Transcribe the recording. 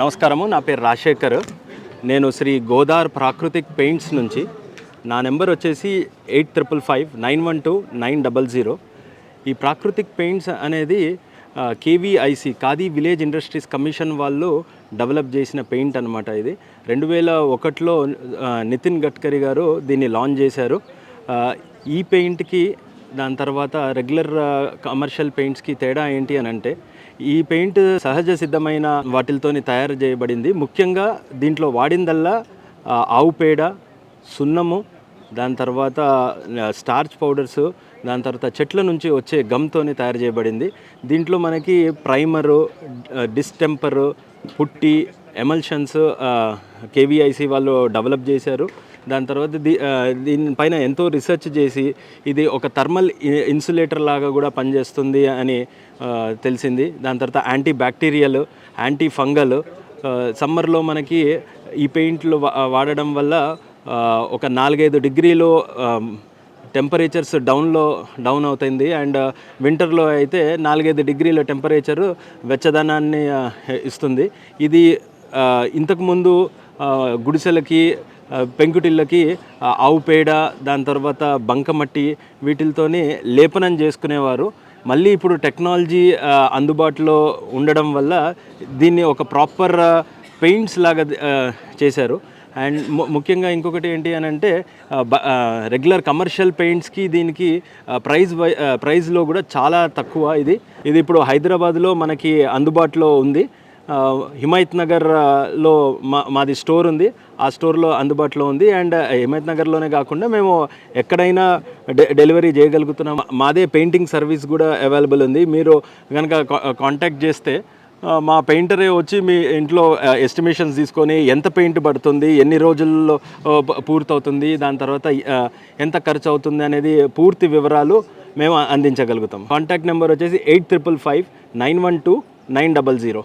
నమస్కారము నా పేరు రాజశేఖర్. నేను శ్రీ గోదార్ ప్రాకృతిక్ పెయింట్స్ నుంచి. నా నెంబర్ వచ్చేసి eight triple five nine one two nine double zero. ఈ ప్రాకృతిక్ పెయింట్స్ అనేది KVIC Khadi village industries commission వాళ్ళు డెవలప్ చేసిన పెయింట్ అనమాట ఇది. రెండు వేల ఒకటిలో నితిన్ గడ్కరీ గారు దీన్ని లాంచ్ చేశారు. ఈ పెయింట్కి దాని తర్వాత రెగ్యులర్ కమర్షియల్ పెయింట్స్కి తేడా ఏంటి అని అంటే ఈ పెయింట్ సహజ సిద్ధమైన వాటిలతోని తయారు చేయబడింది. ముఖ్యంగా దీంట్లో వాడిందల్లా ఆవు పేడ సున్నము దాని తర్వాత స్టార్చ్ పౌడర్స్ దాని తర్వాత చెట్ల నుంచి వచ్చే గమ్తోని తయారు చేయబడింది. దీంట్లో మనకి ప్రైమరు డిస్టెంపరు పుట్టి ఎమల్షన్స్ కేవీఐసి వాళ్ళు డెవలప్ చేశారు. దాని తర్వాత దీ దీనిపైన ఎంతో రీసెర్చ్ చేసి ఇది ఒక థర్మల్ ఇన్సులేటర్ లాగా కూడా పనిచేస్తుంది అని తెలిసింది. దాని తర్వాత యాంటీ బ్యాక్టీరియల్ యాంటీ ఫంగల్ సమ్మర్లో మనకి ఈ పెయింట్లు వా- వాడడం వల్ల ఒక నాలుగైదు డిగ్రీలు టెంపరేచర్స్ డౌన్లో డౌన్ అవుతుంది. అండ్ వింటర్లో అయితే నాలుగైదు డిగ్రీల టెంపరేచరు వెచ్చదనాన్ని ఇస్తుంది. ఇది ఇంతకుముందు గుడిసెలకి పెంకుటిళ్ళకి ఆవు పేడ దాని తర్వాత బంకమట్టి వీటితోనే లేపనం చేసుకునేవారు. మళ్ళీ ఇప్పుడు టెక్నాలజీ అందుబాటులో ఉండడం వల్ల దీన్ని ఒక ప్రాపర్ పెయింట్స్ లాగా చేశారు. అండ్ ముఖ్యంగా ఇంకొకటి ఏంటి అని అంటే రెగ్యులర్ కమర్షియల్ పెయింట్స్కి దీనికి ప్రైజ్ వై కూడా చాలా తక్కువ ఇది. ఇది ఇప్పుడు హైదరాబాద్లో మనకి అందుబాటులో ఉంది. హిమాయత్ నగర్లో మా మాది స్టోర్ ఉంది. ఆ స్టోర్లో అందుబాటులో ఉంది. అండ్ హిమాయత్ నగర్లోనే కాకుండా మేము ఎక్కడైనా డె డెలివరీ చేయగలుగుతున్నాం. మాదే పెయింటింగ్ సర్వీస్ కూడా అవైలబుల్ ఉంది. మీరు కనుక కాంటాక్ట్ చేస్తే మా పెయింటరే వచ్చి మీ ఇంట్లో ఎస్టిమేషన్స్ తీసుకొని ఎంత పెయింట్ పడుతుంది ఎన్ని రోజుల్లో పూర్తవుతుంది దాని తర్వాత ఎంత ఖర్చు అవుతుంది అనేది పూర్తి వివరాలు మేము అందించగలుగుతాం. కాంటాక్ట్ నెంబర్ వచ్చేసి eight triple five nine one two nine double zero.